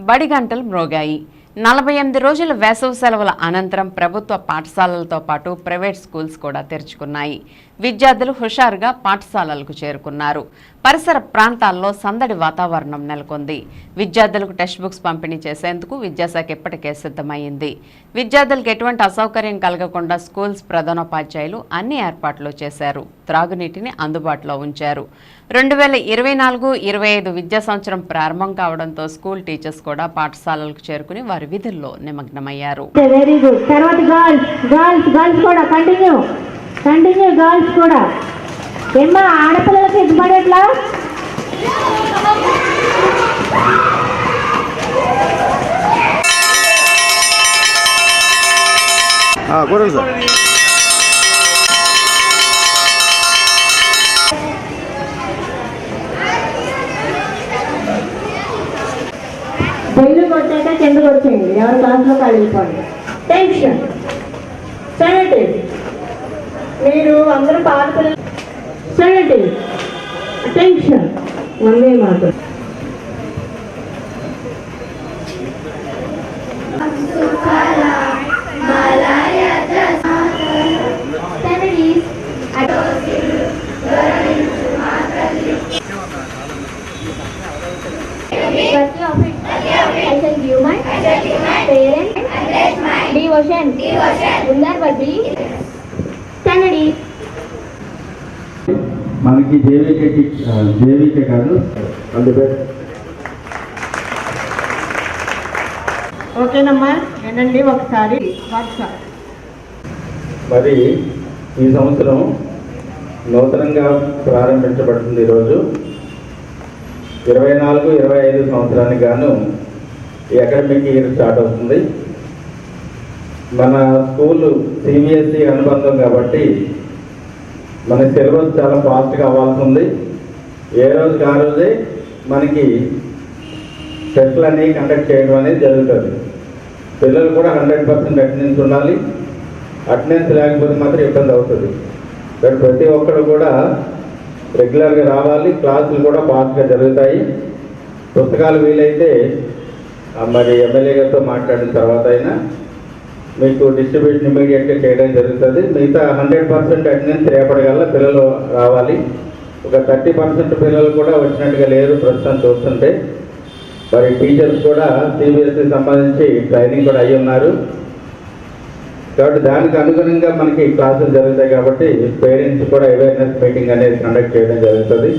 బడిగంటలు మ్రోగాయి. నలభై ఎనిమిది రోజుల వేసవి సెలవుల అనంతరం ప్రభుత్వ పాఠశాలలతో పాటు ప్రైవేట్ స్కూల్స్ కూడా తెరుచుకున్నాయి. విద్యార్థులు హుషారుగా పాఠశాలలకు చేరుకున్నారు. పరిసర ప్రాంతాల్లో సందడి వాతావరణం నెలకొంది. విద్యార్థులకు టెక్స్ట్ బుక్స్ పంపిణీ చేసేందుకు విద్యాశాఖ ఇప్పటికే సిద్ధమైంది. విద్యార్థులకు ఎటువంటి అసౌకర్యం కలగకుండా స్కూల్స్ ప్రధానోపాధ్యాయులు అన్ని ఏర్పాట్లు చేశారు. త్రాగునీటిని అందుబాటులో ఉంచారు. రెండు వేల ఇరవై నాలుగు ఇరవై ఐదు విద్యా సంవత్సరం ప్రారంభం కావడంతో స్కూల్ టీచర్స్ కూడా పాఠశాలలకు చేరుకుని వారి విధుల్లో నిమగ్నమయ్యారు. వెరీ గుడ్ తర్వాత గర్ల్స్ గర్ల్స్ గర్ల్స్ కూడా కంటిన్యూ కంటిన్యూ గర్ల్స్ కూడా. ఏమ్మా ఆడపిల్లలకి కూడండి సార్. బెల్లు కొట్టాక కిందకు వచ్చేయండి ఎవరి క్లాస్లో వెళ్ళిపోండి టెన్షన్ సెవెంటీన్ మీరు అందరూ పాత పిల్లలు టెన్షన్ వందే మాత్రం. First of it, as a human, parent, devotion, Undar Badri, Sanadi, మనకి జేవీకేకి జేవీకే కాదు ఓకేనమ్మా వినండి ఒకసారి. మరి ఈ సంవత్సరం నూతనంగా ప్రారంభించబడుతుంది ఈరోజు. ఇరవై నాలుగు ఇరవై ఐదు సంవత్సరానికి గాను ఈ అకాడమిక్ ఇయర్ స్టార్ట్ అవుతుంది. మన స్కూల్ సిబిఎస్ఈ అనుబంధం కాబట్టి మన సిలబస్ చాలా ఫాస్ట్గా అవ్వాల్సి ఉంది. ఏ రోజుకి ఆ రోజే మనకి టెస్ట్లు అనేవి కండక్ట్ చేయడం అనేది జరుగుతుంది. పిల్లలు కూడా హండ్రెడ్ పర్సెంట్ అటెండెన్స్ ఉండాలి. అటెండెన్స్ లేకపోతే మాత్రం ఇబ్బంది అవుతుంది. బట్ ప్రతి ఒక్కరు కూడా రెగ్యులర్గా రావాలి క్లాసులు కూడా బాగా జరుగుతాయి. పుస్తకాలు వీలైతే మరి ఎమ్మెల్యే గారితో మాట్లాడిన తర్వాత అయినా మీకు డిస్ట్రిబ్యూషన్ ఇమీడియట్గా చేయడం జరుగుతుంది. మిగతా హండ్రెడ్ పర్సెంట్ అటెండెన్స్ రేపటికల్లా పిల్లలు రావాలి. ఒక థర్టీ పర్సెంట్ పిల్లలు కూడా వచ్చినట్టుగా లేరు ప్రస్తుతం చూస్తుంటే. మరి టీచర్స్ కూడా సిబిఎస్ఈ సంబంధించి ట్రైనింగ్ కూడా అయ్యి ఉన్నారు కాబట్టి దానికి అనుగుణంగా మనకి క్లాసులు జరుగుతాయి కాబట్టి పేరెంట్స్ కూడా అవేర్నెస్ మీటింగ్ అనేది కండక్ట్ చేయడం జరుగుతుంది.